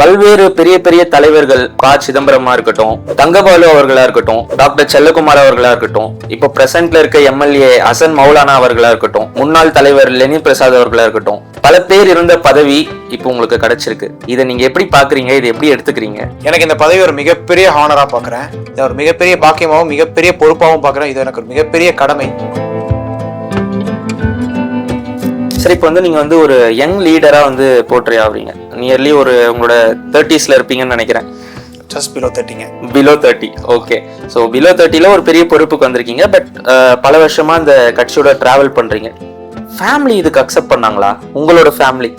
பல்வேறு பெரிய பெரிய தலைவர்கள் ப சிதம்பரமா இருக்கட்டும் தங்கபாலு அவர்களா இருக்கட்டும் டாக்டர் செல்லகுமார் அவர்களா இருக்கட்டும் இப்போ பிரசன்ட்ல இருக்க எம்எல்ஏ அசன் மௌலானா அவர்களா இருக்கட்டும் முன்னாள் தலைவர் லெனின் பிரசாத் அவர்களா இருக்கட்டும் பல பேர் இருந்த பதவி இப்போ உங்களுக்கு கிடைச்சிருக்கு. இதை நீங்க எப்படி பாக்குறீங்க? இதை எப்படி எடுத்துக்கிறீங்க? எனக்கு இந்த பதவி ஒரு மிகப்பெரிய ஹானரா பார்க்குறேன் இதை ஒரு மிகப்பெரிய பாக்கியமாகவும் மிகப்பெரிய பொறுப்பாகவும் பார்க்குறேன் இது எனக்கு ஒரு மிகப்பெரிய கடமை. சரி இப்போ வந்து நீங்க வந்து ஒரு யங் லீடரா வந்து போற்றி ஆவறீங்க நியர்லி ஒரு உங்களோட தேர்ட்டிஸ்ல இருப்பீங்கன்னு நினைக்கிறேன். Just below தேர்ட்டிங்க below thirty okay so below தேர்ட்டியில் ஒரு பெரிய பொறுப்புக்கு வந்திருக்கீங்க பட் பல வருஷமா இந்த கட்சியோட டிராவல் பண்றீங்க. ஃபேமிலி இதுக்கு அக்செப்ட் பண்ணாங்களா? உங்களோட ஃபேமிலி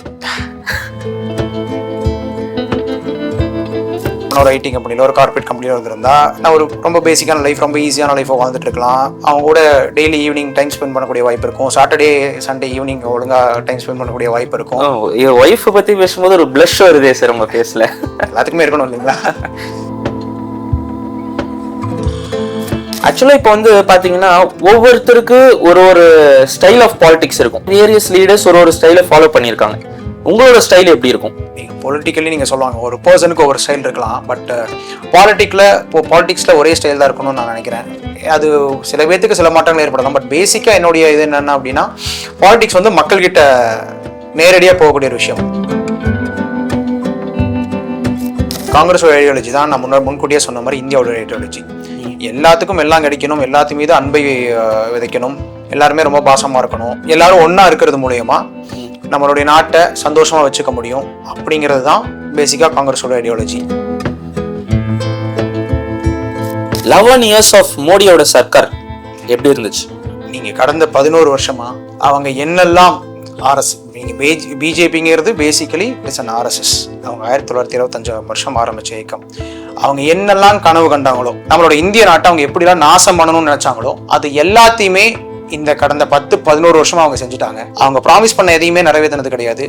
ஒரு ஐடி கம்பெனியில் ஒரு கார்பரேட் கம்பெனியில் இருந்திருந்தா நான் ஒரு ரொம்ப பேசிக்கான லைஃப் ரொம்ப ஈஸியான லைஃபை வாழ்ந்துட்டு இருக்கலாம் அவங்க கூட டெய்லி ஈவினிங் டைம் ஸ்பெண்ட் பண்ணக்கூடிய வாய்ப்பு இருக்கும். சாட்டர்டே சண்டே ஈவினிங் ஒழுங்காக டைம் ஸ்பெண்ட் பண்ணக்கூடிய வாய்ப்பு இருக்கும். ஒய்ஃப் பத்தி பேசும்போது ஒரு ப்ளஷ் வருதே சார் உங்க ஃபேஸ்ல எல்லாத்துக்குமே இருக்கணும் இல்லைங்களா? ஆக்சுவலா இப்போ வந்து பாத்தீங்கன்னா ஒவ்வொருத்தருக்கு ஒரு ஒரு ஸ்டைல் ஆஃப் பாலிடிக்ஸ் இருக்கும். வேரியஸ் லீடர்ஸ் ஒரு ஒரு ஸ்டைலை ஃபாலோ பண்ணியிருக்காங்க. உங்களோட ஸ்டைல் எப்படி இருக்கும்? நீங்கள் பொலிட்டிக்கலி நீங்கள் சொல்லுவாங்க ஒரு பர்சனுக்கு ஒவ்வொரு ஸ்டைல் இருக்கலாம் பட் பாலிட்டிக்கில் uh, இப்போ பாலிட்டிக்ஸில் ஒரே ஸ்டைல் தான் இருக்கணும்னு நான் நினைக்கிறேன். அது சில பேர்த்துக்கு சில மாற்றங்கள் ஏற்படலாம் பட் பேசிக்காக என்னுடைய இது என்னென்ன அப்படின்னா பாலிட்டிக்ஸ் வந்து மக்கள்கிட்ட நேரடியாக போகக்கூடிய ஒரு விஷயம். காங்கிரஸ் ஐடியாலஜி தான் நான் முன்னாடி முன்கூட்டியே சொன்ன மாதிரி இந்தியாவோட ஐடியாலஜி எல்லாத்துக்கும் எல்லாம் கிடைக்கணும் எல்லாத்து மீது அன்பை விதைக்கணும் எல்லாருமே ரொம்ப பாசமாக இருக்கணும் எல்லாரும் ஒன்றா இருக்கிறது மூலயமா நம்மளுடைய நாட்டை சந்தோஷமாக வச்சுக்க முடியும் அப்படிங்கிறது தான் பேசிக்காக காங்கிரஸோட ஐடியாலஜி லெவன் இயர்ஸ் ஆஃப் மோடியோட சர்க்கார் எப்படி இருந்துச்சு? நீங்கள் கடந்த பதினோரு வருஷமா அவங்க என்னெல்லாம் ஆர்எஸ் நீங்கள் B J பிஜேபிங்கிறது basically it's an R S S அவங்க ஆயிரத்தி தொள்ளாயிரத்தி இருபத்தஞ்சாம் வருஷம் ஆரம்பிச்ச இயக்கம். அவங்க என்னெல்லாம் கனவு கண்டாங்களோ நம்மளோட இந்திய நாட்டை அவங்க எப்படிலாம் நாசம் பண்ணணும்னு நினைச்சாங்களோ அது எல்லாத்தையுமே இந்த கடந்த பத்து பதினோரு வருஷமா அவங்க செஞ்சுட்டாங்க. அவங்க ப்ராமிஸ் பண்ண எதையுமே நிறைவேற்றினது கிடையாது.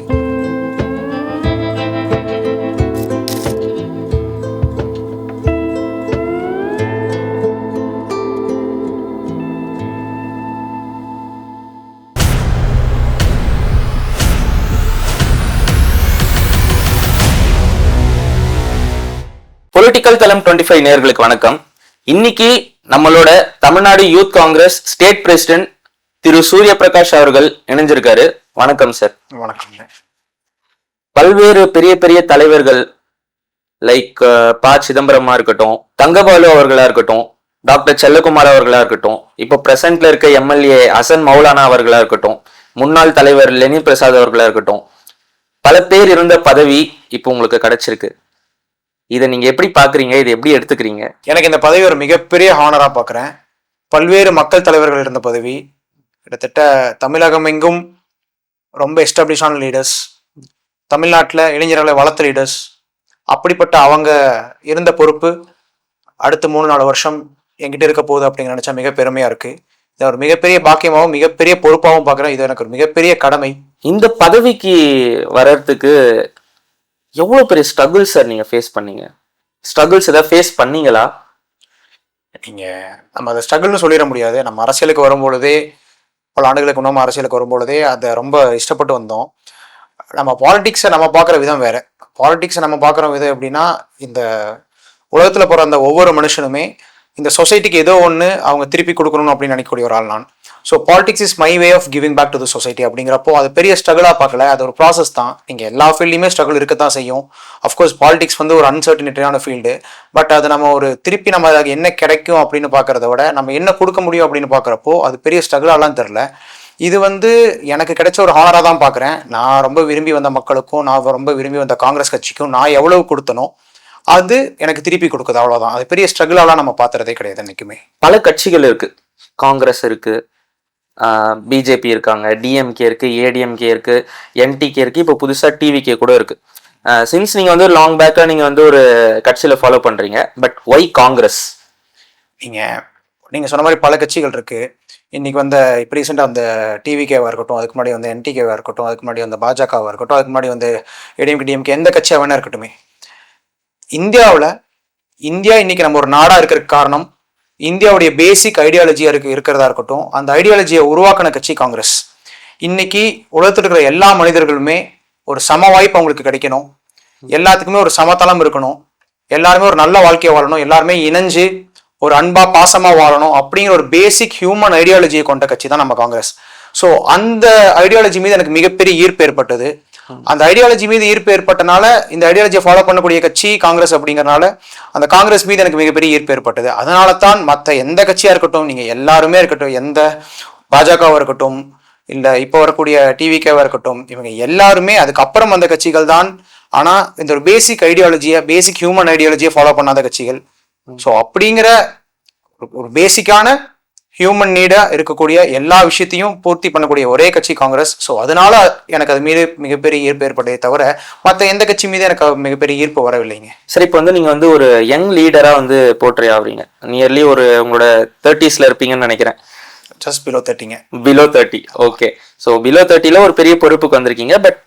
பொலிட்டிக்கல் தளம் டுவெண்ட்டி ஃபைவ் நேர்களுக்கு வணக்கம். இன்னைக்கு நம்மளோட Tamil Nadu youth Congress state president Thiru Surya Prakash அவர்கள் இணைஞ்சிருக்காரு. வணக்கம் சார். வணக்கம். பல்வேறு பெரிய பெரிய தலைவர்கள் லைக் ப. சிதம்பரமா இருக்கட்டும் தங்கபாலு அவர்களா இருக்கட்டும் டாக்டர் செல்லகுமார் அவர்களா இருக்கட்டும் இப்போ பிரசன்ட்ல இருக்க எம்எல்ஏ ஹசன் மௌலானா அவர்களா இருக்கட்டும் முன்னாள் தலைவர் லெனின் பிரசாத் அவர்களா இருக்கட்டும் பல பேர் இருந்த பதவி இப்போ உங்களுக்கு கிடைச்சிருக்கு. இதை நீங்க எப்படி பாக்குறீங்க? இதை எப்படி எடுத்துக்கிறீங்க? எனக்கு இந்த பதவி ஒரு மிகப்பெரிய ஹானரா பார்க்குறேன் பல்வேறு மக்கள் தலைவர்கள் இருந்த பதவி. கிட்டத்தட்ட தமிழகம் எங்கும் ரொம்ப எஸ்டாப்ளிஷான லீடர்ஸ் தமிழ்நாட்டில் இளைஞர்களை வளர்த்த லீடர்ஸ் அப்படிப்பட்ட அவங்க இருந்த பொறுப்பு அடுத்த மூணு நாலு வருஷம் என்கிட்ட இருக்க போகுது அப்படிங்கிற நினச்சா மிக பெருமையாக இருக்குது இதை ஒரு மிகப்பெரிய பாக்கியமாகவும் மிகப்பெரிய பொறுப்பாகவும் பார்க்குறேன் இது எனக்கு ஒரு மிகப்பெரிய கடமை. இந்த பதவிக்கு வர்றதுக்கு எவ்வளோ பெரிய ஸ்ட்ரகிள் சார் நீங்கள் ஃபேஸ் பண்ணீங்க? ஸ்ட்ரகிள்ஸ் ஏதாவது ஃபேஸ் பண்ணீங்களா? நீங்கள் நம்ம அதை ஸ்ட்ரகிள்னு சொல்லிட முடியாது. நம்ம அரசியலுக்கு வரும்பொழுதே பல ஆண்டுகளுக்கு முன்னாடி அரசியலுக்கு வரும்பொழுதே அதை ரொம்ப இஷ்டப்பட்டு வந்தோம். நம்ம பாலிடிக்ஸை நம்ம பார்க்குற விதம் வேறு. பாலிடிக்ஸை நம்ம பார்க்குற விதம் எப்படின்னா இந்த உலகத்தில் போகிற அந்த ஒவ்வொரு மனுஷனுமே இந்த சொசைட்டிக்கு ஏதோ ஒன்று அவங்க திருப்பி கொடுக்கணும் அப்படின்னு நினைக்கக்கூடிய ஒரு ஆள் நான். So politics is my way of giving back to the society அப்படிங்கிறப்போ அது பெரிய ஸ்ட்ரகிளாக பார்க்கல. அது ஒரு ப்ராசஸ் தான். நீங்கள் எல்லா ஃபீல்ட்லையுமே ஸ்ட்ரகிள் இருக்க தான் செய்யும் அஃப்கோர்ஸ் பாலிடிக்ஸ் வந்து ஒரு அன்சர்டினிட்டியான ஃபீல்டு பட் அது நம்ம ஒரு திருப்பி நம்ம அதுக்கு என்ன கிடைக்கும் அப்படின்னு பார்க்குறத விட நம்ம என்ன கொடுக்க முடியும் அப்படின்னு பார்க்குறப்போ அது பெரிய ஸ்ட்ரகிளாலாம் தெரில இது வந்து எனக்கு கிடைச்ச ஒரு ஹானராக தான் பார்க்குறேன். நான் ரொம்ப விரும்பி வந்த மக்களுக்கும் நான் ரொம்ப விரும்பி வந்த காங்கிரஸ் கட்சிக்கும் நான் எவ்வளவு கொடுத்தனோ அது எனக்கு திருப்பி கொடுக்குது. அவ்வளோதான் அது பெரிய ஸ்ட்ரகிளாலாம் நம்ம பார்த்துறதே கிடையாது என்றைக்குமே பல கட்சிகள் இருக்குது காங்கிரஸ் இருக்குது பிஜேபி இருக்காங்க டிஎம்கே இருக்குது ஏடிஎம்கே இருக்குது என்டிகே இருக்குது இப்போ புதுசாக டிவிகே கூட இருக்குது சின்ஸ் நீங்கள் வந்து லாங் பேக்கா நீங்கள் வந்து ஒரு கட்சியில் ஃபாலோ பண்ணுறீங்க பட் ஒய் காங்கிரஸ் நீங்கள் நீங்கள் சொன்ன மாதிரி பல கட்சிகள் இருக்குது இன்றைக்கி வந்த இப்போ ரீசெண்டாக அந்த டிவிகேவாக இருக்கட்டும் அதுக்கு முன்னாடி வந்து என்டிகேவாக இருக்கட்டும் அதுக்கு முன்னாடி வந்து பாஜகவாக இருக்கட்டும் அதுக்கு முன்னாடி வந்து ஏடிஎம்கே டிஎம்கே எந்த கட்சியாக வேணா இருக்கட்டுமே. இந்தியாவில் இந்தியா இன்றைக்கி நம்ம ஒரு நாடாக இருக்கிறதுக்கு காரணம் இந்தியாவுடைய பேசிக் ஐடியாலஜியாக இருக்கு இருக்கிறதா இருக்கட்டும் அந்த ஐடியாலஜியை உருவாக்கின கட்சி காங்கிரஸ். இன்னைக்கு உலகத்தில் இருக்கிற எல்லா மனிதர்களுமே ஒரு சம வாய்ப்பு அவங்களுக்கு கிடைக்கணும். எல்லாத்துக்குமே ஒரு சமதளம் இருக்கணும். எல்லாருமே ஒரு நல்ல வாழ்க்கையை வாழணும். எல்லாருமே இணைஞ்சு ஒரு அன்பா பாசமா வாழணும் அப்படிங்கிற ஒரு பேசிக் ஹியூமன் ஐடியாலஜியை கொண்ட கட்சி தான் நம்ம காங்கிரஸ். ஸோ அந்த ஐடியாலஜி மீது எனக்கு மிகப்பெரிய ஈர்ப்பு ஏற்பட்டது. அந்த ஐடியாலஜி மீது ஈர்ப்பு ஏற்பட்டனால இந்த ஐடியாலஜியை ஃபாலோ பண்ணக்கூடிய கட்சி காங்கிரஸ் அப்படிங்கறனால அந்த காங்கிரஸ் மீது எனக்கு மிகப்பெரிய ஈர்ப்பு ஏற்பட்டது. அதனால தான் மற்ற எந்த கட்சியா இருக்கட்டும் நீங்க எல்லாருமே இருக்கட்டும் எந்த பாஜகவா இருக்கட்டும் இல்ல இப்போ வரக்கூடிய டிவிகேவா இருக்கட்டும் இவங்க எல்லாருமே அதுக்கப்புறம் வந்த கட்சிகள் தான். ஆனா இந்த ஒரு பேசிக் ஐடியாலஜியை பேசிக் ஹியூமன் ஐடியாலஜியை ஃபாலோ பண்ணாத கட்சிகள். ஸோ அப்படிங்கிற ஒரு பேசிக்கான ஹியூமன் நீடா இருக்கக்கூடிய எல்லா விஷயத்தையும் பூர்த்தி பண்ணக்கூடிய ஒரே கட்சி காங்கிரஸ். ஸோ அதனால எனக்கு அது மீது மிகப்பெரிய ஈர்ப்பு ஏற்பட்டதே தவிர மற்ற எந்த கட்சி மீது எனக்கு மிகப்பெரிய ஈர்ப்பு வரவில்லைங்க. சரி இப்போ வந்து நீங்க வந்து ஒரு யங் லீடரா வந்து போர்ட்ரே ஆகுறீங்க. நியர்லி ஒரு உங்களோட தேர்ட்டிஸ்ல இருப்பீங்கன்னு நினைக்கிறேன். Just below தேர்ட்டிங்க below thirty okay so below தேர்ட்டில ஒரு பெரிய பொறுப்புக்கு வந்திருக்கீங்க. பட்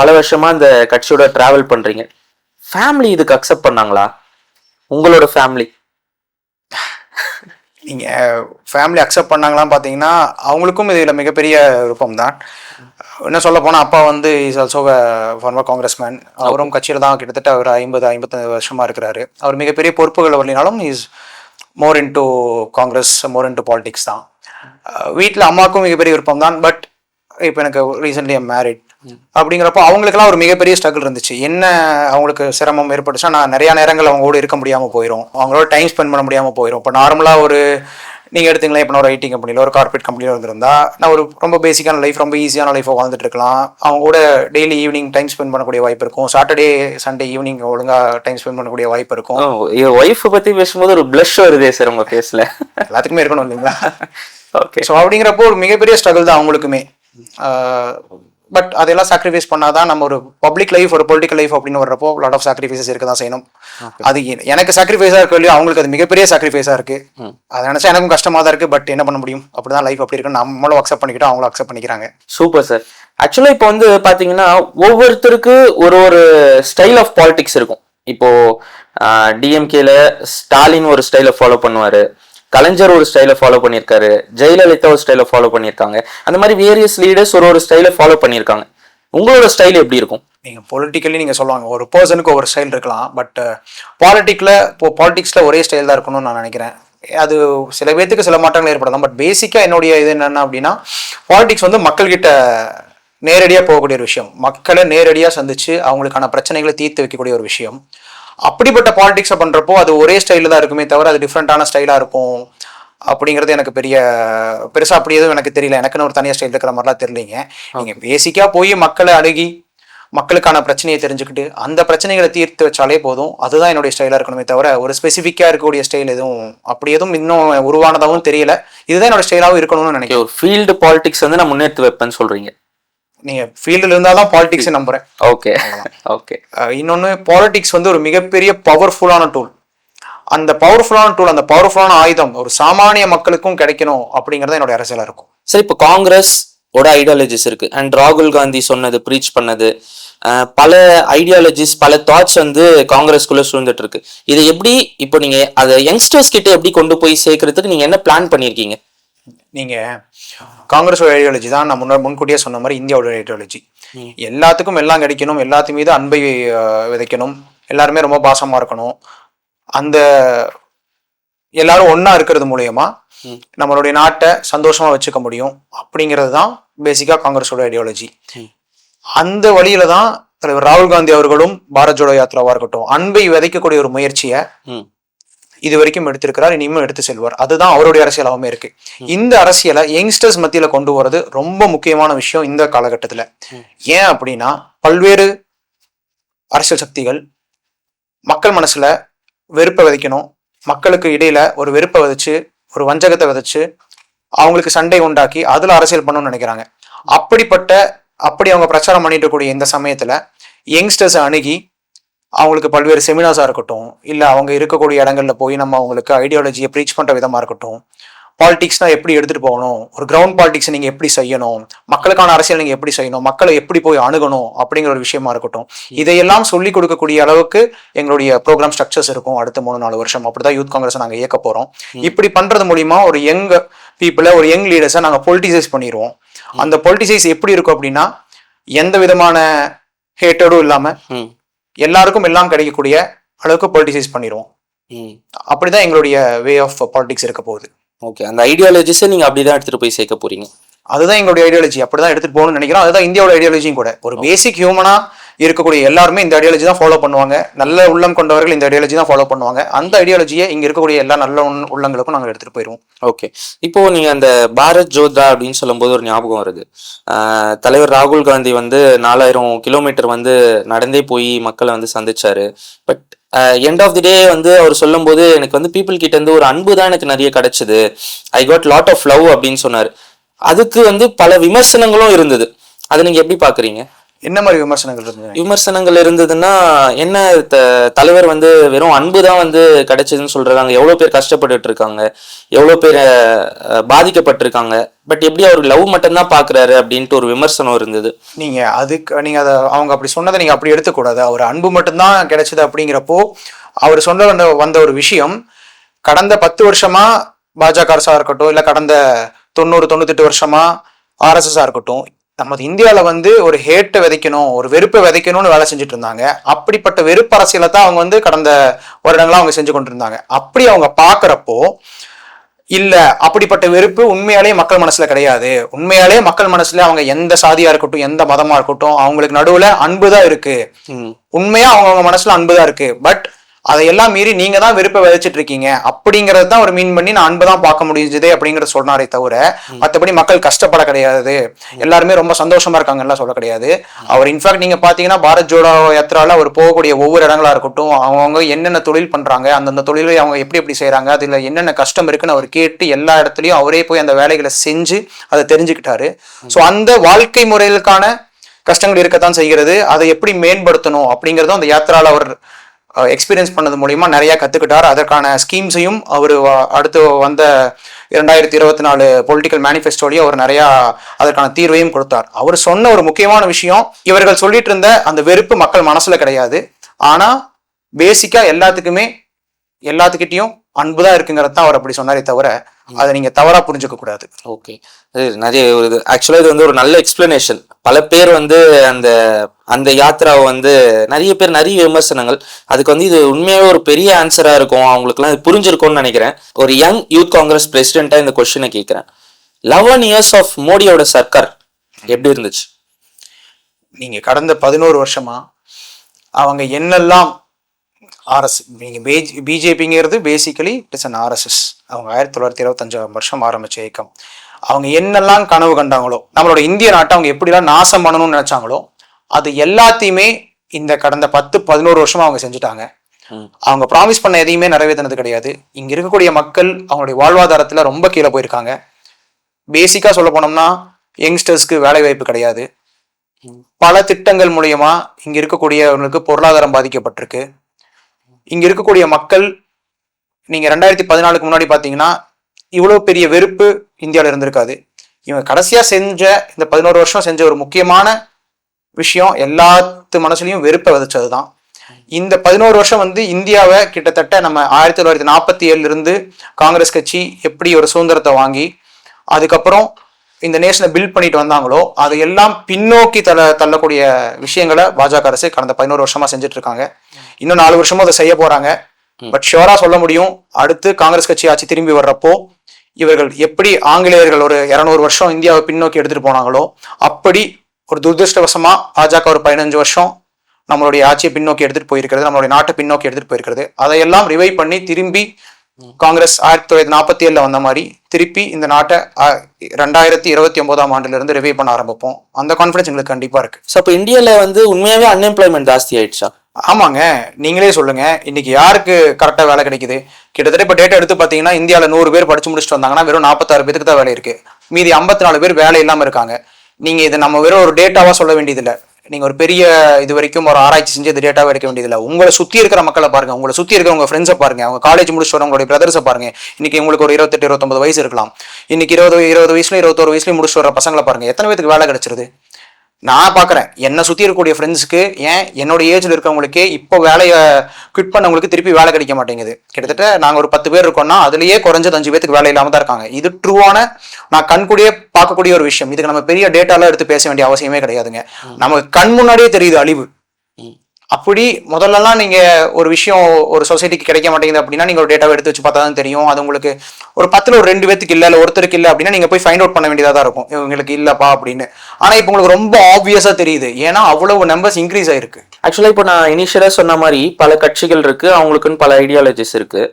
பல வருஷமா இந்த கட்சியோட டிராவல் பண்றீங்க. ஃபேமிலி இதுக்கு அக்செப்ட் பண்ணாங்களா? உங்களோட ஃபேமிலி நீங்க ஃபேமிலி அக்செப்ட் பண்ணாங்களான்னு பார்த்தீங்கன்னா அவங்களுக்கும் இதில் மிகப்பெரிய விருப்பம் தான் என்ன சொல்ல போனால் அப்பா வந்து இஸ் ஆல்சோ ஃபார்மர் காங்கிரஸ்மேன் அவரும் கட்சியில் தான் கிட்டத்தட்ட ஒரு ஐம்பது ஐம்பத்தஞ்சு வருஷமா இருக்கிறாரு. அவர் மிகப்பெரிய பொறுப்புகள் வரலினாலும் is more into Congress more into politics தான். வீட்டில் அம்மாவுக்கும் மிகப்பெரிய விருப்பம் தான் பட் இப்போ எனக்கு ரீசென்ட்லி எம் மேரிட் அப்படிங்கிறப்போ அவங்களுக்குலாம் ஒரு மிகப்பெரிய ஸ்ட்ரகிள் இருந்துச்சு. என்ன அவங்களுக்கு சிரமம் ஏற்பட்டுச்சுன்னா நான் நிறைய நேரங்கள் அவங்க கூட இருக்க முடியாமல் போயிடும் அவங்களோட டைம் ஸ்பெண்ட் பண்ண முடியாமல் போயிடும் இப்போ நார்மலாக ஒரு நீங்கள் எடுத்தீங்களா இப்போ ஒரு ஐடி கம்பெனியில் ஒரு கார்பரேட் கம்பெனியில் இருந்திருந்தா நான் ஒரு ரொம்ப பேசிக்கான லைஃப் ரொம்ப ஈஸியான லைஃபை வாழ்ந்துட்டு இருக்கலாம். அவங்க கூட டெய்லி ஈவினிங் டைம் ஸ்பெண்ட் பண்ணக்கூடிய வாய்ப்பு இருக்கும். சாட்டர்டே சண்டே ஈவினிங் ஒழுங்காக டைம் ஸ்பெண்ட் பண்ணக்கூடிய வாய்ப்பு இருக்கும். ஒய்ஃப் பத்தி பேசும்போது ஒரு ப்ளஷ் வருதே சார் உங்க ஃபேஸ்ல எல்லாத்துக்குமே இருக்கணும் இல்லைங்களா? ஓகே ஸோ அப்படிங்கிறப்போ ஒரு மிகப்பெரிய ஸ்ட்ரகிள் தான் அவங்களுக்குமே. பட் அதெல்லாம் சாக்ரிஃபைஸ் பண்ணாதான் நம்ம ஒரு பப்ளிக் லைஃப் ஒரு பொலிட்டிக்கல் லைஃப் அப்படின்னு வர்றப்போ லாட் ஆஃப் சாக்ரிஃபைசஸ் இருக்க தான் செய்யணும். அது எனக்கு சாக்ரிஃபைஸாக இருக்கு இல்லையோ அவங்களுக்கு அது மிகப்பெரிய சாக்ரிஃபைஸாக இருக்கு. அதை நினைச்சா எனக்கும் கஷ்டமா தான் இருக்கு பட் என்ன பண்ண முடியும்? அப்படிதான் லைஃப் அப்படி இருக்கு நம்மளும் அக்செப்ட் பண்ணிக்கிட்டோம் அவங்களும் அக்செப்ட் பண்ணிக்கிறாங்க. சூப்பர் சார் ஆக்சுவலா இப்போ வந்து பாத்தீங்கன்னா ஒவ்வொருத்தருக்கு ஒரு ஒரு ஸ்டைல் ஆஃப் பாலிடிக்ஸ் இருக்கும். இப்போ டிஎம்கேல ஸ்டாலின் ஒரு ஸ்டைலை ஃபாலோ பண்ணுவாரு. கலைஞர் ஒரு ஸ்டைலை ஃபாலோ பண்ணியிருக்காரு ஜெயலலிதா ஒரு ஸ்டைலை ஃபாலோ பண்ணியிருக்காங்க. அந்த மாதிரி வேரியஸ் லீடர்ஸ் ஒரு ஒரு ஸ்டைலை ஃபாலோ பண்ணியிருக்காங்க. உங்களோட ஸ்டைல் எப்படி இருக்கும்? நீங்கள் பொலிட்டிக்கலி நீங்கள் சொல்லுவாங்க ஒரு பர்சனுக்கு ஒரு ஸ்டைல் இருக்கலாம் பட் பாலிட்டிக்கில் uh, இப்போ பாலிட்டிக்ஸில் ஒரே ஸ்டைல் தான் இருக்கணும்னு நான் நினைக்கிறேன். அது சில பேர்த்துக்கு சில மாற்றங்கள் ஏற்படலாம் பட் பேசிக்காக என்னுடைய இது என்னென்ன அப்படின்னா பாலிடிக்ஸ் வந்து மக்கள்கிட்ட நேரடியாக போகக்கூடிய ஒரு விஷயம். மக்களை நேரடியாக சந்தித்து அவங்களுக்கான பிரச்சனைகளை தீர்த்து வைக்கக்கூடிய ஒரு விஷயம். அப்படிப்பட்ட பாலிடிக்ஸை பண்றப்போ அது ஒரே ஸ்டைலில் தான் இருக்குமே தவிர அது டிஃப்ரெண்ட்டான ஸ்டைலாக இருக்கும். அப்படிங்கிறது எனக்கு பெரிய பெருசா அப்படி எதுவும் எனக்கு தெரியல. எனக்குன்னு ஒரு தனியாக ஸ்டைல் இருக்கிற மாதிரிலாம் தெரியலீங்க. நீங்க பேசிக்கா போய் மக்களை அணுகி மக்களுக்கான பிரச்சனையை தெரிஞ்சுக்கிட்டு அந்த பிரச்சனைகளை தீர்த்து வச்சாலே போதும். அதுதான் என்னுடைய ஸ்டைலாக இருக்கணுமே தவிர ஒரு ஸ்பெசிஃபிக்காக இருக்கக்கூடிய ஸ்டைல் எதுவும் அப்படி எதுவும் இன்னும் உருவானதாகவும் தெரியல. இதுதான் என்னோட ஸ்டைலாகவும் இருக்கணும்னு நினைக்கிறேன். ஒரு ஃபீல்டு பாலிடிக்ஸ் வந்து நான் முன்னெடுத்து வைப்பேன்னு சொல்றீங்க. நீங்க ஃபீல்டில் இருந்தால் தான் பாலிடிக்ஸ் நம்புறேன். ஓகே ஓகே அஹ் இன்னொன்னு பாலிடிக்ஸ் வந்து ஒரு மிகப்பெரிய பவர்ஃபுல்லான டூல் அந்த பவர்ஃபுல்லான டூல் அந்த பவர்ஃபுல்லான ஆயுதம் ஒரு சாமானிய மக்களுக்கும் கிடைக்கணும் அப்படிங்கறது என்னோட அரசியலா இருக்கும். சரி இப்போ காங்கிரஸ் ஓட ஐடியாலஜிஸ் இருக்கு. அண்ட் ராகுல் காந்தி சொன்னது ப்ரீச் பண்ணது. பல ஐடியாலஜிஸ் பல தாட்ஸ் வந்து காங்கிரஸ்குள்ள சூழ்ந்துட்டு இருக்கு. இதை எப்படி இப்போ நீங்க அதை யங்ஸ்டர்ஸ் கிட்ட எப்படி கொண்டு போய் சேர்க்கறதுக்கு நீங்க என்ன பிளான் பண்ணிருக்கீங்க? நீங்க காங்கிரஸோட ஐடியாலஜி தான். நான் முன்ன முன்கூட்டியே சொன்ன மாதிரி இந்தியாவோட ஐடியாலஜி எல்லாத்துக்கும் எல்லாம் கிடைக்கணும். எல்லாத்து மீது அன்பை விதைக்கணும். எல்லாருமே ரொம்ப பாசமா இருக்கணும். அந்த எல்லாரும் ஒண்ணா இருக்கிறது மூலியமா. நம்மளுடைய நாட்டை சந்தோஷமா வச்சுக்க முடியும். அப்படிங்கிறது தான் பேசிக்கா காங்கிரஸோட ஐடியாலஜி. அந்த வழியில தான் தலைவர் ராகுல் காந்தி அவர்களும் பாரத் ஜோடோ யாத்ராவா இருக்கட்டும் அன்பை விதைக்கக்கூடிய ஒரு முயற்சியை இது வரைக்கும் எடுத்திருக்கிறார் இனிமேல் எடுத்து செல்வார். அதுதான் அவருடைய அரசியலாகவுமே இருக்கு. இந்த அரசியலை யங்ஸ்டர்ஸ் மத்தியில கொண்டு வர்றது ரொம்ப முக்கியமான விஷயம் இந்த காலகட்டத்துல. ஏன் அப்படின்னா பல்வேறு அரசியல் சக்திகள் மக்கள் மனசுல வெறுப்பை விதைக்கணும். மக்களுக்கு இடையில ஒரு வெறுப்பை விதைச்சு ஒரு வஞ்சகத்தை விதைச்சு அவங்களுக்கு சண்டை உண்டாக்கி அதுல அரசியல் பண்ணணும்னு நினைக்கிறாங்க. அப்படிப்பட்ட அப்படி அவங்க பிரச்சாரம் பண்ணிட்டு இருக்கக்கூடிய இந்த சமயத்துல யங்ஸ்டர்ஸை அணுகி அவங்களுக்கு பல்வேறு செமினார்ஸாக இருக்கட்டும் இல்லை அவங்க இருக்கக்கூடிய இடங்கள்ல போய் நம்ம அவங்களுக்கு ஐடியாலஜியை ப்ரீச் பண்ணுற விதமாக இருக்கட்டும் பாலிடிக்ஸ்னா எப்படி எடுத்துகிட்டு போகணும் ஒரு கிரவுண்ட் பாலிடிக்ஸ் நீங்கள் எப்படி செய்யணும் மக்களுக்கான அரசியல் நீங்கள் எப்படி செய்யணும் மக்களை எப்படி போய் அணுகணும் அப்படிங்கிற ஒரு விஷயமா இருக்கட்டும். இதையெல்லாம் சொல்லி கொடுக்கக்கூடிய அளவுக்கு எங்களுடைய ப்ரோக்ராம் ஸ்ட்ரக்சர்ஸ் இருக்கும் அடுத்த மூணு நாலு வருஷம். அப்படிதான் யூத் காங்கிரஸ் நாங்கள் இயக்க போகிறோம் இப்படி பண்ணுறது மூலிமா ஒரு யங் பீப்புளை ஒரு யங் லீடர்ஸை நாங்கள் பொலிட்டிசைஸ் பண்ணிடுவோம் அந்த பொலிட்டிசைஸ் எப்படி இருக்கும் அப்படின்னா எந்த விதமான ஹேட்டடும் இல்லாமல் எல்லாருக்கும் எல்லாம் கிடைக்கக்கூடிய அளவுக்கு பொலிட்டிசைஸ் பண்ணிடுவோம் அப்படிதான் எங்களுடைய வே ஆஃப் பாலிடிக்ஸ் இருக்க போகுது. ஓகே அந்த ஐடியாலஜிஸை நீங்க அப்படிதான் எடுத்துட்டு போய் சேர்க்க போறீங்க. அதுதான் எங்களுடைய ஐடியாலஜி அப்படிதான் எடுத்துட்டு போகணும்னு நினைக்கிறோம். அதுதான் இந்தியாவோட ஐடியாலஜியும் கூட. ஒரு பேசிக் ஹியூமனா இருக்கக்கூடிய எல்லாருமே இந்த ஐடியாலஜி தான் ஃபாலோ பண்ணுவாங்க. நல்ல உள்ளம் கொண்டவர்கள் இந்த ஐடியாலஜி தான் ஃபாலோ பண்ணுவாங்க. அந்த ஐடியாலஜியை இங்க இருக்கக்கூடிய எல்லா நல்ல உள்ளங்களுக்கும் நாங்கள் எடுத்துட்டு போயிடுவோம் ஓகே இப்போ நீங்க அந்த பாரத் ஜோதா அப்படின்னு சொல்லும்போது ஒரு ஞாபகம் வருது. தலைவர் ராகுல் காந்தி வந்து நாலாயிரம் கிலோமீட்டர் வந்து நடந்தே போய் மக்களை வந்து சந்திச்சாரு. But end of the day வந்து அவர் சொல்லும்போது எனக்கு வந்து பீப்புள் கிட்ட இருந்து ஒரு அன்பு தான் எனக்கு நிறைய கிடைச்சது. I got lot of love அப்படின்னு சொன்னார். அதுக்கு வந்து பல விமர்சனங்களும் இருந்தது. அதை நீங்க எப்படி பாக்குறீங்க? என்ன மாதிரி விமர்சனங்கள் இருந்தது? விமர்சனங்கள் இருந்ததுன்னா என்ன தலைவர் வந்து வெறும் அன்பு தான் வந்து கிடைச்சதுன்னு சொல்றாங்க. எவ்வளவு பேர் கஷ்டப்பட்டுட்டு இருக்காங்க. எவ்வளவு பேர் பாதிக்கப்பட்டிருக்காங்க. பட் எப்படி அவர் லவ் மட்டும்தான் பாக்குறாரு அப்படின்ட்டு ஒரு விமர்சனம் இருந்தது. நீங்க அதுக்கு நீங்க அதை அவங்க அப்படி சொன்னதை நீங்க அப்படி எடுத்துக்கூடாது. அவர் அன்பு மட்டும்தான் கிடைச்சது அப்படிங்கிறப்போ அவர் சொன்ன வந்த வந்த ஒரு விஷயம் கடந்த பத்து வருஷமா பாஜக அரசா இருக்கட்டும் இல்ல கடந்த தொண்ணூறு தொண்ணூத்தெட்டு வருஷமா ஆர்எஸ்எஸ்ஸா இருக்கட்டும் நம்ம இந்தியால வந்து ஒரு ஹேட்டை விதைக்கணும் ஒரு வெறுப்பை விதைக்கணும்னு வேலை செஞ்சுட்டு இருந்தாங்க அப்படிப்பட்ட வெறுப்பு அரசியலை தான் அவங்க வந்து கடந்த வருடங்களா அவங்க செஞ்சு கொண்டு இருந்தாங்க அப்படி அவங்க பாக்குறப்போ இல்ல அப்படிப்பட்ட வெறுப்பு உண்மையாலே மக்கள் மனசுல கிடையாது. உண்மையாலே மக்கள் மனசுல அவங்க எந்த சாதியா இருக்கட்டும் எந்த மதமா இருக்கட்டும் அவங்களுக்கு நடுவுல அன்புதான் இருக்கு. ம். உண்மையா அவங்கவுங்க மனசுல அன்புதான் இருக்கு. பட் அதையெல்லாம் மீறி நீங்க தான் வெறுப்பை விதைச்சிட்டு இருக்கீங்க. அப்படிங்கறது தான் ஒரு மீன் பண்ணி நான் அன்பு தான் பார்க்க முடிஞ்சதே அப்படிங்கறத சொன்னாரே தவிர மத்தபடி மக்கள் கஷ்டப்பட கிடையாது. எல்லாருமே ரொம்ப சந்தோஷமா இருக்காங்க எல்லாம் சொல்ல கிடையாது. அவர் இன்ஃபேக்ட் நீங்க பாத்தீங்கன்னா பாரத் ஜோடோ யாத்திரால அவர் போகக்கூடிய ஒவ்வொரு இடங்களா இருக்கட்டும் அவங்கவுங்க என்னென்ன தொழில் பண்றாங்க அந்தந்த தொழிலை அவங்க எப்படி எப்படி செய்றாங்க அதுல என்னென்ன கஷ்டம் இருக்குன்னு அவர் கேட்டு எல்லா இடத்துலயும் அவரே போய் அந்த வேலைகளை செஞ்சு அதை தெரிஞ்சுக்கிட்டாரு. ஸோ அந்த வாழ்க்கை முறைகளுக்கான கஷ்டங்கள் இருக்கத்தான் செய்கிறது. அதை எப்படி மேம்படுத்தணும் அப்படிங்கறதும் அந்த யாத்திரால அவர் எக்ஸ்பீரியன்ஸ் பண்ணது மூலிமா நிறையா கற்றுக்கிட்டார் அதற்கான ஸ்கீம்ஸையும் அவர் அடுத்து வந்த இரண்டாயிரத்தி இருபத்தி நாலு பொலிட்டிக்கல் மேனிஃபெஸ்டோலையும் அவர் நிறையா அதற்கான தீர்வையும் கொடுத்தார். அவர் சொன்ன ஒரு முக்கியமான விஷயம் இவர்கள் சொல்லிட்டு இருந்த அந்த வெறுப்பு மக்கள் மனசில் கிடையாது. ஆனால் பேசிக்காக எல்லாத்துக்குமே எல்லாத்துக்கிட்டையும் அன்புதான் இருக்குங்கிறது தான் அவர் அப்படி சொன்னாரே தவிர அதை நீங்க தவறா புரிஞ்சுக்க கூடாது. ஓகே. நிறைய ஒரு ஆக்சுவலா இது வந்து ஒரு நல்ல எக்ஸ்பிளனேஷன் பல பேர் வந்து அந்த அந்த யாத்திராவை வந்து நிறைய பேர் நிறைய விமர்சனங்கள். அதுக்கு வந்து இது உண்மையாவே ஒரு பெரிய ஆன்சரா இருக்கும். அவங்களுக்குலாம் இது புரிஞ்சிருக்கும்னு நினைக்கிறேன். ஒரு யங் யூத் காங்கிரஸ் பிரசிடென்ட்டா இந்த கொஸ்டினை கேட்கிறேன். லெவன் இயர்ஸ் ஆஃப் மோடியோட சர்க்கார் எப்படி இருந்துச்சு? நீங்க கடந்த பதினோரு வருஷமா அவங்க என்னெல்லாம் ஆர்எஸ் நீங்க பிஜேபிங்கிறது basically it's an R S S அவங்க ஆயிரத்தி தொள்ளாயிரத்தி இருபத்தஞ்சாம் வருஷம் ஆரம்பிச்ச இயக்கம். அவங்க என்னெல்லாம் கனவு கண்டாங்களோ நம்மளோட இந்திய நாட்டை அவங்க எப்படிலாம் நாசம் பண்ணணும்னு நினைச்சாங்களோ அது எல்லாத்தையுமே இந்த கடந்த பத்து பதினோரு வருஷமா அவங்க செஞ்சுட்டாங்க. அவங்க ப்ராமிஸ் பண்ண எதையுமே நிறைவேற்றினது கிடையாது. இங்க இருக்கக்கூடிய மக்கள் அவங்களுடைய வாழ்வாதாரத்துல ரொம்ப கீழே போயிருக்காங்க. பேசிக்கா சொல்ல போனோம்னா யங்ஸ்டர்ஸ்க்கு வேலை வாய்ப்பு கிடையாது. பல திட்டங்கள் மூலியமா இங்க இருக்கக்கூடியவங்களுக்கு பொருளாதாரம் பாதிக்கப்பட்டிருக்கு. இங்கே இருக்கக்கூடிய மக்கள் நீங்கள் ரெண்டாயிரத்தி பதினாலுக்கு முன்னாடி பார்த்தீங்கன்னா இவ்வளோ பெரிய வெறுப்பு இந்தியாவில் இருந்திருக்காது. இவங்க கடைசியாக செஞ்ச இந்த பதினோரு வருஷம் செஞ்ச ஒரு முக்கியமான விஷயம் எல்லாத்து மனசுலையும் வெறுப்பை விதைச்சதுதான். இந்த பதினோரு வருஷம் வந்து இந்தியாவை கிட்டத்தட்ட நம்ம ஆயிரத்தி தொள்ளாயிரத்தி நாற்பத்தி ஏழுலேருந்து காங்கிரஸ் கட்சி எப்படி ஒரு சுதந்திரத்தை வாங்கி அதுக்கப்புறம் இந்த நேஷனை பில்ட் பண்ணிட்டு வந்தாங்களோ அதை எல்லாம் பின்னோக்கி தள்ள தள்ளக்கூடிய விஷயங்களை பாஜக அரசு கடந்த பதினோரு வருஷமா செஞ்சுட்டு இருக்காங்க. இன்னும் நாலு வருஷமும் அதை செய்ய போறாங்க. பட் ஷியோரா சொல்ல முடியும் அடுத்து காங்கிரஸ் கட்சி ஆட்சி திரும்பி வர்றப்போ இவர்கள் எப்படி ஆங்கிலேயர்கள் ஒரு இருநூறு வருஷம் இந்தியாவை பின்னோக்கி எடுத்துட்டு போனாங்களோ அப்படி ஒரு துரதிருஷ்டவசமா பாஜக ஒரு பதினஞ்சு வருஷம் நம்மளுடைய ஆட்சியை பின்னோக்கி எடுத்துட்டு போயிருக்கிறது நம்மளுடைய நாட்டை பின்னோக்கி எடுத்துட்டு போயிருக்கிறது. அதையெல்லாம் ரிவைவ் பண்ணி திரும்பி காங்கிரஸ் ஆயிரத்தி தொள்ளாயிரத்தி நாற்பத்தி ஏழுல வந்த மாதிரி திருப்பி இந்த நாட்டை ரெண்டாயிரத்தி இருபத்தி ஒன்பதாம் ஆண்டுல இருந்து ரிவைவ் பண்ண ஆரம்பிப்போம். அந்த கான்ஃபிடன்ஸ் எங்களுக்கு கண்டிப்பா இருக்கு. ஸோ அப்போ இந்தியாவில் வந்து உண்மையாவே அன்எம்ப்ளாய்மெண்ட் ஜாஸ்தி ஆயிடுச்சா? ஆமாங்க. நீங்களே சொல்லுங்க. இன்னைக்கு யாருக்கு கரெக்டாக வேலை கிடைக்குது? கிட்டத்தட்ட இப்போ டேட்டா எடுத்து பார்த்தீங்கன்னா இந்தியாவில் நூறு பேர் படிச்சு முடிச்சுட்டு வந்தாங்கன்னா வெறும் நாற்பத்தாறு பேருக்கு தான் வேலை இருக்கு. மீதி ஐம்பத்தி நாலு பேர் வேலை இல்லாமல் இருக்காங்க. நீங்கள் இதை நம்ம வெறும் ஒரு டேட்டாவாக சொல்ல வேண்டியதில்லை. நீங்கள் ஒரு பெரிய இது வரைக்கும் ஒரு ஆராய்ச்சி செஞ்சு இது டேட்டாவை எடுக்க வேண்டியதில்லை. உங்களை சுற்றி இருக்கிற மக்களை பாருங்க. உங்களை சுற்றி இருக்கிற உங்கள் ஃப்ரெண்ட்ஸை பாருங்க. அவங்க காலேஜ் முடிச்சு வரவங்களுடைய பிரதர்ஸை பாருங்க. இன்னைக்கு உங்களுக்கு ஒரு இருபத்தெட்டு இருபத்தொம்பது வயசு இருக்கலாம். இன்னைக்கு இருபது இருபது வயசுல இருபத்தோரு வயசுல முடிச்சு வர பசங்களை பாருங்க. எத்தனை பேருக்கு வேலை கிடைச்சிருது? நான் பார்க்குறேன். என்னை சுற்றி இருக்கக்கூடிய ஃப்ரெண்ட்ஸுக்கு ஏன் என்னோட ஏஜில் இருக்கவங்களுக்கே இப்போ வேலையை குவிட் பண்ணவங்களுக்கு திருப்பி வேலை கிடைக்க மாட்டேங்குது. கிட்டத்தட்ட நாங்கள் ஒரு பத்து பேர் இருக்கோம்னா அதுலேயே குறைஞ்சது அஞ்சு பேருக்கு வேலை இல்லாமல் தான் இருக்காங்க. இது ட்ரூவான நான் கண்கூடியே பார்க்கக்கூடிய ஒரு விஷயம். இதுக்கு நம்ம பெரிய டேட்டாலாம் எடுத்து பேச வேண்டிய அவசியமே கிடையாதுங்க. நமக்கு கண் முன்னாடியே தெரியுது அழிவு. அப்படி முதல்லலாம் நீங்கள் ஒரு விஷயம் ஒரு சொசைட்டிக்கு கிடைக்க மாட்டேங்குது அப்படின்னா நீங்கள் ஒரு டேட்டாவை எடுத்து வச்சு பார்த்தா தான் தெரியும். அது உங்களுக்கு ஒரு பத்தில் ஒரு ரெண்டு பேத்துக்கு இல்லை இல்லை ஒருத்தருக்கு இல்லை அப்படின்னா நீங்கள் போய் ஃபைண்ட் அவுட் பண்ண வேண்டியதாக தான் இருக்கும். இவங்களுக்கு இல்லைப்பா அப்படின்னு. ஆனால் இப்போ உங்களுக்கு ரொம்ப ஆப்வியஸாக தெரியுது. ஏன்னா அவ்வளவு நம்பர்ஸ் இன்க்ரீஸ் ஆயிருக்கு. ஆக்சுவலாக இப்போ நான் இனிஷியலாக சொன்ன மாதிரி பல கட்சிகள் இருக்குது அவங்களுக்குன்னு பல ஐடியாலஜிஸ் இருக்குது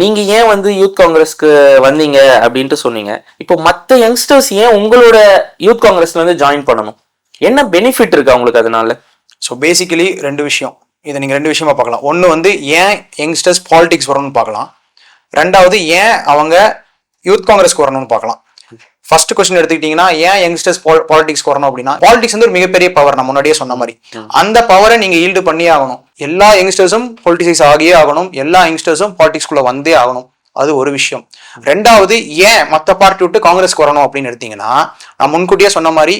நீங்க ஏன் வந்து யூத் காங்கிரஸ்க்கு வந்தீங்க அப்படின்ட்டு சொன்னீங்க. இப்போ மத்த யங்ஸ்டர்ஸ் ஏன் உங்களோட யூத் காங்கிரஸ்ல வந்து ஜாயின் பண்ணணும்? என்ன பெனிஃபிட் இருக்கு அவங்களுக்கு அதனால? ஸோ பேசிக்கலி ரெண்டு விஷயம். இதை நீங்கள் ரெண்டு விஷயமா பார்க்கலாம். ஒன்று வந்து ஏன் யங்ஸ்டர்ஸ் பாலிடிக்ஸ் வரணும்னு பார்க்கலாம். ரெண்டாவது ஏன் அவங்க யூத் காங்கிரஸ்க்கு வரணும்னு பார்க்கலாம். ஃபர்ஸ்ட் கொஸ்டின் எடுத்துக்கிட்டீங்கன்னா ஏன் யங்ஸ்டர்ஸ் பாலிடிக்ஸ் வரணும் அப்படின்னா பாலிடிக்ஸ் வந்து ஒரு மிகப்பெரிய பவர் நான் முன்னாடியே சொன்ன மாதிரி. அந்த பவரை நீங்க ஈல்டு பண்ணியே ஆகணும். எல்லா யங்ஸ்டர்ஸும் பொலிட்டிசைஸ் ஆகியே ஆகணும். எல்லா யங்ஸ்டர்ஸும் பாலிடிக்ஸ்குள்ள வந்தே ஆகணும். அது ஒரு விஷயம். ரெண்டாவது ஏன் மற்ற பார்ட்டி விட்டு காங்கிரஸ்க்கு வரணும் அப்படின்னு எடுத்தீங்கன்னா நான் முன்கூட்டியே சொன்ன மாதிரி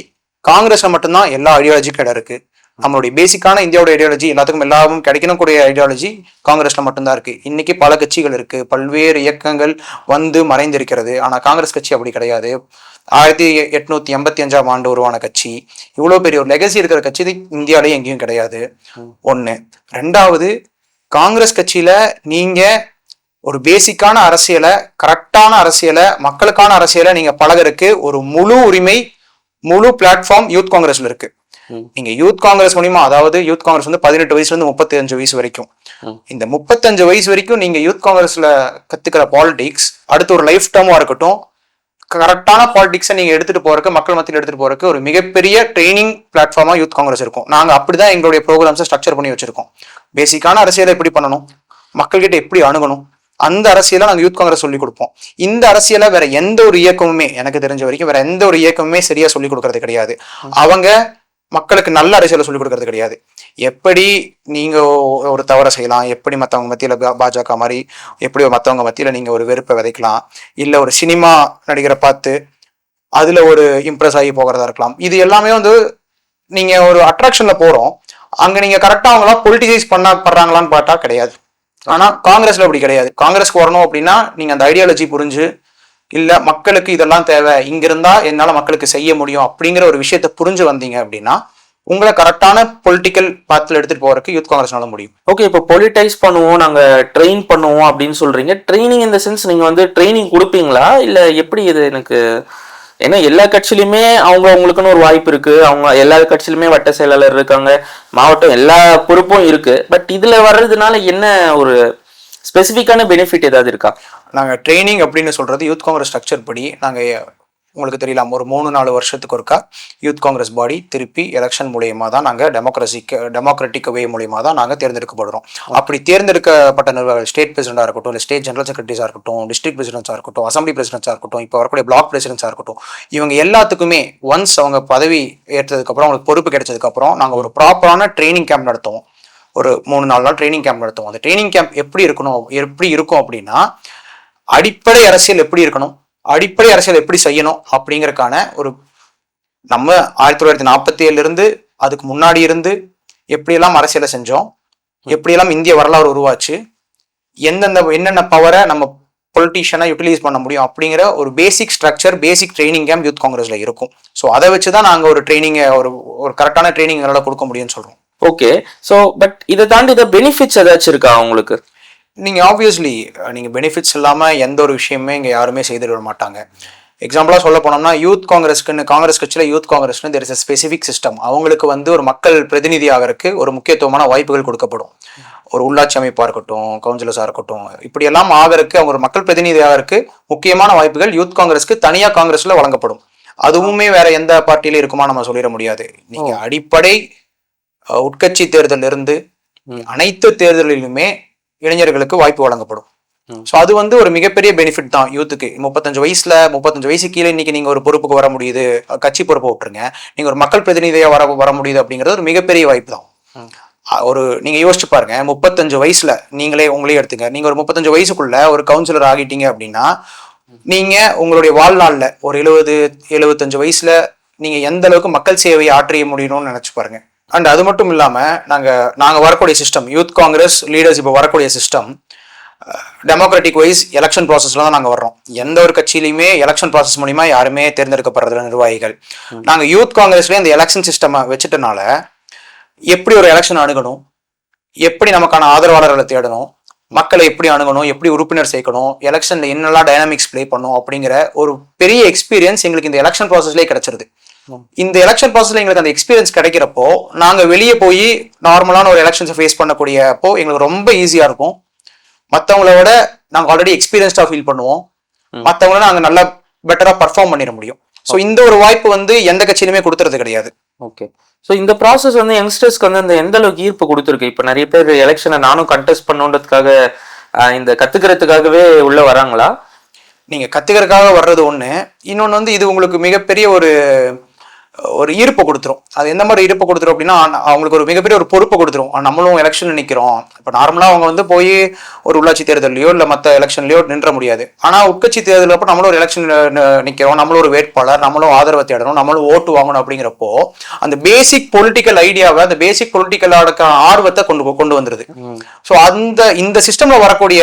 காங்கிரஸ்ல மட்டும்தான் எல்லா ஐடியாலஜிக்கும் இடம் இருக்கு. நம்மளுடைய பேசிக்கான இந்தியாவோட ஐடியாலஜி எல்லாத்துக்கும் எல்லாமும் கிடைக்கணும் கூடிய ஐடியாலஜி காங்கிரஸ்ல மட்டும்தான் இருக்கு. இன்னைக்கு பல கட்சிகள் இருக்கு. பல்வேறு இயக்கங்கள் வந்து மறைந்திருக்கிறது. ஆனா காங்கிரஸ் கட்சி அப்படி கிடையாது. ஆயிரத்தி எட்நூத்தி எண்பத்தி அஞ்சாம் ஆண்டு உருவான கட்சி. இவ்வளவு பெரிய ஒரு லெகசி இருக்கிற கட்சி இது எங்கேயும் கிடையாது. ஒண்ணு. ரெண்டாவது காங்கிரஸ் கட்சியில நீங்க ஒரு பேசிக்கான அரசியலை கரெக்டான அரசியலை மக்களுக்கான அரசியலை நீங்க பழகறதுக்கு ஒரு முழு உரிமை முழு பிளாட்ஃபார்ம் யூத் காங்கிரஸ்ல இருக்கு. நீங்க யூத் காங்கிரஸ் மூலியமா அதாவது யூத் காங்கிரஸ் வந்து பதினெட்டு வயசுல இருந்து முப்பத்தி அஞ்சு வயசு வரைக்கும். இந்த முப்பத்தஞ்சு வயசு வரைக்கும் நீங்க யூத் காங்கிரஸ்ல கத்துக்கிற பாலிடிக்ஸ் அடுத்து ஒரு லைஃப் டேர்மா இருக்கட்டும் கரெக்டான பாலிடிக்ஸை நீங்க எடுத்துட்டு போறதுக்கு மக்கள் மத்தியில் எடுத்துட்டு போறதுக்கு ஒரு மிகப்பெரிய ட்ரைனிங் பிளாட்ஃபார்மா யூத் காங்கிரஸ் இருக்கும். நாங்க அப்படிதான் எங்களுடைய ப்ரோக்ராம்ஸை ஸ்ட்ரக்சர் பண்ணி வச்சிருக்கோம். பேசிக்கான அரசியலை எப்படி பண்ணணும்? மக்கள்கிட்ட எப்படி அணுகணும்? அந்த அரசியலை நாங்க யூத் காங்கிரஸ் சொல்லி கொடுப்போம். இந்த அரசியலை வேற எந்த ஒரு இயக்கமுமே எனக்கு தெரிஞ்ச வரைக்கும் வேற எந்த ஒரு இயக்கமுமே சரியா சொல்லி கொடுக்கறது கிடையாது. அவங்க மக்களுக்கு நல்ல அரசியலை சொல்லிக் கொடுக்கறது கிடையாது. எப்படி நீங்கள் ஒரு தவறை செய்யலாம் எப்படி மற்றவங்க மத்தியில் பாஜக மாதிரி எப்படி மற்றவங்க மத்தியில் நீங்கள் ஒரு வெறுப்பை விதைக்கலாம் இல்லை ஒரு சினிமா நடிகரை பார்த்து அதில் ஒரு இம்ப்ரெஸ் ஆகி போகிறதா இருக்கலாம். இது எல்லாமே வந்து நீங்கள் ஒரு அட்ராக்ஷனில் போகிறோம் அங்கே நீங்கள் கரெக்டாக அவங்களாம் பொலிட்டிசைஸ் பண்ண படுறாங்களான்னு பார்த்தா கிடையாது. ஆனால் காங்கிரஸில் அப்படி கிடையாது. காங்கிரஸ்க்கு வரணும் அப்படின்னா நீங்கள் அந்த ஐடியாலஜி புரிஞ்சு இல்லை மக்களுக்கு இதெல்லாம் தேவை இங்கிருந்தா என்னால் மக்களுக்கு செய்ய முடியும் அப்படிங்கிற ஒரு விஷயத்தை புரிஞ்சு வந்தீங்க அப்படின்னா உங்களை கரெக்டான பொலிட்டிக்கல் பாத்தில் எடுத்துட்டு போறதுக்கு யூத் காங்கிரஸ்னால முடியும். ஓகே இப்போ பொலிட்டைஸ் பண்ணுவோம் நாங்க ட்ரெயின் பண்ணுவோம் அப்படின்னு சொல்றீங்க. ட்ரைனிங் இந்த சென்ஸ் நீங்க வந்து ட்ரைனிங் கொடுப்பீங்களா? இல்ல எப்படி இது எனக்கு ஏன்னா எல்லா கட்சியிலுமே அவங்க அவங்களுக்குன்னு ஒரு வாய்ப்பு இருக்கு. அவங்க எல்லா கட்சியிலுமே வட்ட செயலாளர் இருக்காங்க. மாவட்டம் எல்லா பொறுப்பும் இருக்கு. பட் இதுல வர்றதுனால என்ன ஒரு ஸ்பெசிஃபிக்கான பெனிஃபிட் ஏதாவது இருக்கா? நாங்கள் ட்ரைனிங் அப்படின்னு சொல்கிறது யூத் காங்கிரஸ் ஸ்ட்ரக்சர் படி நாங்கள் உங்களுக்கு தெரியலாம் ஒரு மூணு நாலு வருஷத்துக்கு ஒருக்கா யூத் காங்கிரஸ் பாடி திருப்பி எலெக்ஷன் மூலியமா தான் நாங்கள் டெமோக்ரஸிக்கு டெமோக்ராட்டிக் வே மூலியமா தான் நாங்கள் தேர்ந்தெடுக்கப்படுறோம். அப்படி தேர்ந்தெடுக்கப்பட்ட நிர்வாகிகள் ஸ்டேட் பிரசிடண்டாக இருக்கட்டும் இல்லை ஸ்டேட் ஜெனரல் செக்ரட்டரிஸாக இருக்கட்டும் டிஸ்ட்ரிக்ட் பிரசிடென்ஸாக இருக்கட்டும் அசம்பிளி பிரசிடென்ஸாக இருக்கட்டும் இப்போ வரக்கூடிய பிளாக் பிரசிடென்ஸாக இருக்கட்டும் இவங்க எல்லாத்துக்குமே ஒன்ஸ் அவங்க பதவி ஏற்றதுக்கப்புறம் அவங்களுக்கு பொறுப்பு கிடைச்சதுக்கப்புறம் நாங்கள் ஒரு ப்ராப்பரான ட்ரைனிங் கேம்ப் நடத்துவோம். ஒரு மூணு நாலு நாள் ட்ரைனிங் கேம்ப் நடத்துவோம். அந்த ட்ரைனிங் கேம்ப் எப்படி இருக்கணும் எப்படி இருக்கும் அப்படின்னா அடிப்படை அரசியல் எப்படி இருக்கணும்? அடிப்படை அரசியல் எப்படி செய்யணும்? அப்படிங்கறதுக்கான ஒரு நம்ம ஆயிரத்தி தொள்ளாயிரத்தி நாற்பத்தி ஏழுல இருந்து அதுக்கு முன்னாடி இருந்து எப்படியெல்லாம் அரசியலை செஞ்சோம்? எப்படியெல்லாம் இந்திய வரலாறு உருவாச்சு? எந்தெந்த என்னென்ன பவரை நம்ம பொலிட்டீஷியனை யூட்டிலைஸ் பண்ண முடியும்? அப்படிங்கிற ஒரு basic structure basic training camp youth காங்கிரஸ்ல இருக்கும். ஸோ அதை வச்சு தான் நாங்கள் ஒரு ட்ரைனிங்கை ஒரு ஒரு கரெக்டான ட்ரைனிங் எங்களால் கொடுக்க முடியும்னு சொல்றோம். ஓகே ஸோ பட் இதை தாண்டி இதை பெனிஃபிட்ஸ் ஏதாச்சும் இருக்கா உங்களுக்கு? நீங்க ஆப்வியஸ்லி நீங்க பெனிஃபிட்ஸ் இல்லாம எந்த ஒரு விஷயமே இங்க யாருமே செய்துட விட மாட்டாங்க. எக்ஸாம்பிளா சொல்ல போனோம்னா யூத் காங்கிரஸ்க்குன்னு காங்கிரஸ் கட்சியில youth காங்கிரஸ்னு there is a specific system அவங்களுக்கு வந்து ஒரு மக்கள் பிரதிநிதி ஆகறதுக்கு ஒரு முக்கியத்துவமான வாய்ப்புகள் கொடுக்கப்படும். ஒரு உள்ளாட்சி அமைப்பா இருக்கட்டும் கவுன்சிலர்ஸா இருக்கட்டும் இப்படி எல்லாம் ஆகறதுக்கு அவங்க ஒரு மக்கள் பிரதிநிதி ஆகறதுக்கு முக்கியமான வாய்ப்புகள் யூத் காங்கிரஸ்க்கு தனியா காங்கிரஸ்ல வழங்கப்படும். அதுவுமே வேற எந்த பார்ட்டியில இருக்குமா நம்ம சொல்லிட முடியாது. நீங்க அடிப்படை உட்கட்சி ம். அனைத்து தேர்தலிலுமே இளைஞர்களுக்கு வாய்ப்பு வழங்கப்படும். ஸோ அது வந்து ஒரு மிகப்பெரிய பெனிஃபிட் தான் யூத்துக்கு முப்பத்தஞ்சு வயசுல முப்பத்தஞ்சு வயசு கீழே இன்னைக்கு நீங்க ஒரு பொறுப்புக்கு வர முடியுது கட்சி பொறுப்பை விட்டுருங்க. நீங்க ஒரு மக்கள் பிரதிநிதியா வர வர முடியுது அப்படிங்கிறது ஒரு மிகப்பெரிய வாய்ப்பு தான். ஒரு நீங்க யோசிச்சு பாருங்க முப்பத்தஞ்சு வயசுல நீங்களே உங்களே எடுத்துங்க. நீங்க ஒரு முப்பத்தஞ்சு வயசுக்குள்ள ஒரு கவுன்சிலர் ஆகிட்டீங்க அப்படின்னா நீங்க உங்களுடைய வாழ்நாள்ல ஒரு எழுபது எழுபத்தஞ்சு வயசுல நீங்க எந்த அளவுக்கு மக்கள் சேவையை ஆற்றிய முடியணும்னு நினைச்சு பாருங்க. அண்ட் அது மட்டும் இல்லாம நாங்க நாங்க வரக்கூடிய சிஸ்டம் யூத் காங்கிரஸ் லீடர்ஸ் இப்போ வரக்கூடிய சிஸ்டம் டெமோக்ராட்டிக் வைஸ் எலெக்ஷன் ப்ராசஸ்ல தான் நாங்க வர்றோம். எந்த ஒரு கட்சியிலையுமே எலெக்ஷன் ப்ராசஸ் மூலியமா யாருமே தேர்ந்தெடுக்கப்படுறதுல நிர்வாகிகள். நாங்க யூத் காங்கிரஸ்ல இந்த எலெக்ஷன் சிஸ்டம் வச்சுட்டனால எப்படி ஒரு எலெக்ஷன் அணுகணும்? எப்படி நமக்கான ஆதரவாளர்களை தேடணும்? மக்களை எப்படி அணுகணும்? எப்படி உறுப்பினர் சேர்க்கணும்? எலெக்ஷன்ல என்னெல்லாம் டைனாமிக்ஸ் ப்ளே பண்ணும்? அப்படிங்கிற ஒரு பெரிய எக்ஸ்பீரியன்ஸ் எங்களுக்கு இந்த எலெக்ஷன் ப்ராசஸ்லேயே கிடைச்சிருது. இந்த எலெக்ஷன் ப்ராசஸ்ல எங்களுக்கு அந்த எக்ஸ்பீரியன்ஸ் கிடைக்கிறப்போ நாங்க வெளியே போய் நார்மலான ஒரு எலெக்ஷன்ஸை ஃபேஸ் பண்ணக்கூடியப்போ எங்களுக்கு ரொம்ப ஈஸியா இருக்கும். மற்றவங்கள விட நாங்கள் ஆல்ரெடி எக்ஸ்பீரியன்ஸ்டா ஃபீல் பண்ணுவோம். மற்றவங்கள நாங்கள் நல்லா பெட்டரா பர்ஃபார்ம் பண்ணிட முடியும். ஸோ இந்த ஒரு வாய்ப்பு வந்து எந்த கட்சியிலுமே கொடுத்துறது கிடையாது. ஓகே ஸோ இந்த ப்ராசஸ் வந்து யங்ஸ்டர்ஸ்க்கு வந்து அந்த எந்த அளவுக்கு ஈர்ப்பு கொடுத்துருக்கு? இப்போ நிறைய பேர் எலெக்ஷனை நானும் கண்டெஸ்ட் பண்ணுன்றதுக்காக இந்த கத்துக்கிறதுக்காகவே உள்ள வராங்களா? நீங்க கத்துக்கிறதுக்காக வர்றது ஒண்ணு. இன்னொன்னு வந்து இது உங்களுக்கு மிகப்பெரிய ஒரு ஒரு ஈர்ப்பை கொடுத்துரும். அது எந்த மாதிரி ஈர்ப்பை கொடுத்துரும் அப்படின்னா அவங்களுக்கு ஒரு மிகப்பெரிய ஒரு பொறுப்பை கொடுத்துரும். நம்மளும் எலெக்ஷன்ல நிக்கிறோம். இப்போ நார்மலா அவங்க வந்து போய் ஒரு உள்ளாட்சி தேர்தலையோ இல்ல மத்த எலெக்ஷன்லயோ நின்ற முடியாது. ஆனா உட்கட்சி தேர்தல் அப்போ நம்மளும் ஒரு எலெக்ஷன் நிக்கிறோம். நம்மளும் ஒரு வேட்பாளர் நம்மளும் ஆதரவை தேடணும் நம்மளும் ஓட்டு வாங்கணும் அப்படிங்கிறப்போ அந்த பேசிக் பொலிட்டிக்கல் ஐடியாவை அந்த பேசிக் பொலிட்டிக்கலோட ஆர்வத்தை கொண்டு கொண்டு வந்துருது. ஸோ அந்த இந்த சிஸ்டம்ல வரக்கூடிய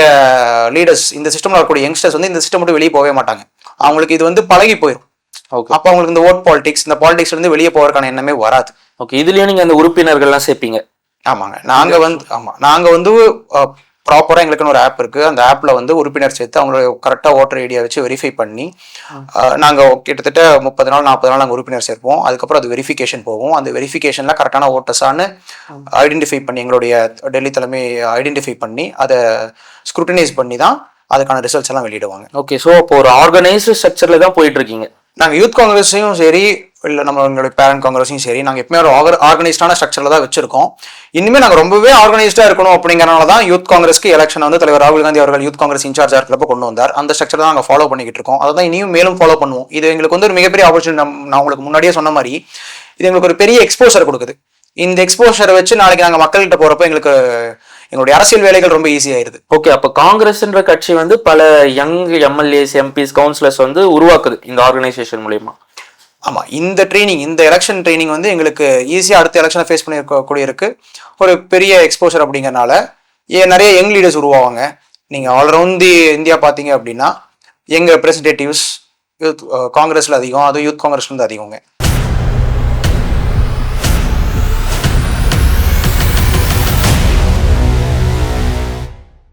லீடர்ஸ் இந்த சிஸ்டம்ல வரக்கூடிய யங்ஸ்டர்ஸ் வந்து இந்த சிஸ்டம் விட்டு வெளியே போகவே மாட்டாங்க. அவங்களுக்கு இது வந்து பழகி போயிடும் அப்போ அவங்களுக்கு இந்த ஓட் பாலிடிக்ஸ் இந்த பாலிடிக்ஸ்ல இருந்து வெளியே போறதுக்கான எண்ணமே வராது. ஓகே இதுலயும் நீங்க அந்த உறுப்பினர்கள்லாம் சேர்ப்பீங்க. ஆமாங்க. நாங்க வந்து ஆமா. நாங்க வந்து ப்ராப்பரா எங்களுக்குன்னு ஒரு ஆப் இருக்கு. அந்த ஆப்ல வந்து உறுப்பினர் சேர்த்து அவங்களோட கரெக்டா ஓட்டர் ஐடியா வச்சு வெரிஃபை பண்ணி அஹ், நாங்க கிட்டத்தட்ட முப்பது நாள் நாற்பது நாள் நாங்கள் உறுப்பினர் சேர்ப்போம். அதுக்கப்புறம் அது வெரிஃபிகேஷன் போகும். அந்த வெரிஃபிகேஷன்ல கரெக்டான ஓட்டர்ஸான்னு ஐடென்டிஃபை பண்ணி எங்களுடைய டெல்லி தலைமை ஐடென்டிஃபை பண்ணி அதை ஸ்க்ரூட்டனைஸ் பண்ணி தான் அதுக்கான ரிசல்ட்ஸ் எல்லாம் வெளியிடுவாங்க. ஓகே ஸோ இப்போ ஒரு ஆர்கனைஸ்டு ஸ்ட்ரக்சர்ல தான் போயிட்டு இருக்கீங்க. நாங்கள் யூத் காங்கிரஸையும் சரி இல்லை நம்ம எங்களுடைய பேரண்ட் காங்கிரஸையும் சரி நாங்கள் எப்பவுமே ஒரு ஆர்க ஆர்கனைஸ்டான ஸ்ட்ரக்சரில் தான் வச்சிருக்கோம். இனிமேல் நாங்கள் ரொம்பவே ஆர்கனைஸ்டாக இருக்கணும் அப்படிங்கிறனால தான் யூத் காங்கிரஸ்க்கு எலெக்ஷன் வந்து தலைவர் ராகுல் காந்தி அவர்கள் யூத் காங்கிரஸ் இன்சார்ஜாக இருக்கிறப்ப கொண்டு வந்தார். அந்த ஸ்ட்ரக்சர் தான் நாங்கள் ஃபாலோ பண்ணிக்கிட்டு இருக்கோம். அதை தான் இனியும் மேலும் ஃபாலோ பண்ணுவோம். இது எங்களுக்கு வந்து ஒரு மிகப்பெரிய ஆப்பர்ச்சுனிட்டி நான் உங்களுக்கு முன்னாடியே சொன்ன மாதிரி இது எங்களுக்கு ஒரு பெரிய எக்ஸ்போஷர் கொடுக்குது. இந்த எக்ஸ்போஷரை வச்சு நாளைக்கு நாங்கள் மக்கள்கிட்ட போகிறப்ப எங்களுக்கு எங்களுடைய அரசியல் வேலைகள் ரொம்ப ஈஸியாயிருது ஓகே அப்போ காங்கிரஸ்ன்ற கட்சி வந்து பல யங் எம்எல்ஏஸ் எம்பிஸ் கவுன்சிலர்ஸ் வந்து உருவாக்குது இந்த ஆர்கனைசேஷன் மூலியமா. ஆமா இந்த ட்ரைனிங் இந்த எலெக்ஷன் ட்ரைனிங் வந்து எங்களுக்கு ஈஸியாக அடுத்த எலெக்ஷனை ஃபேஸ் பண்ணிருக்கக்கூடிய இருக்கு ஒரு பெரிய எக்ஸ்போஷர் அப்படிங்கறனால ஏ நிறைய யங் லீடர்ஸ் உருவாவாங்க. நீங்க ஆல்ரவுண்ட் தி இந்தியா பார்த்தீங்க அப்படின்னா எங்க ரெப்ரஸன்டேட்டிவ்ஸ் யூத் காங்கிரஸ்ல அதிகம் அதுவும் யூத் காங்கிரஸ்ல இருந்து அதிகங்க.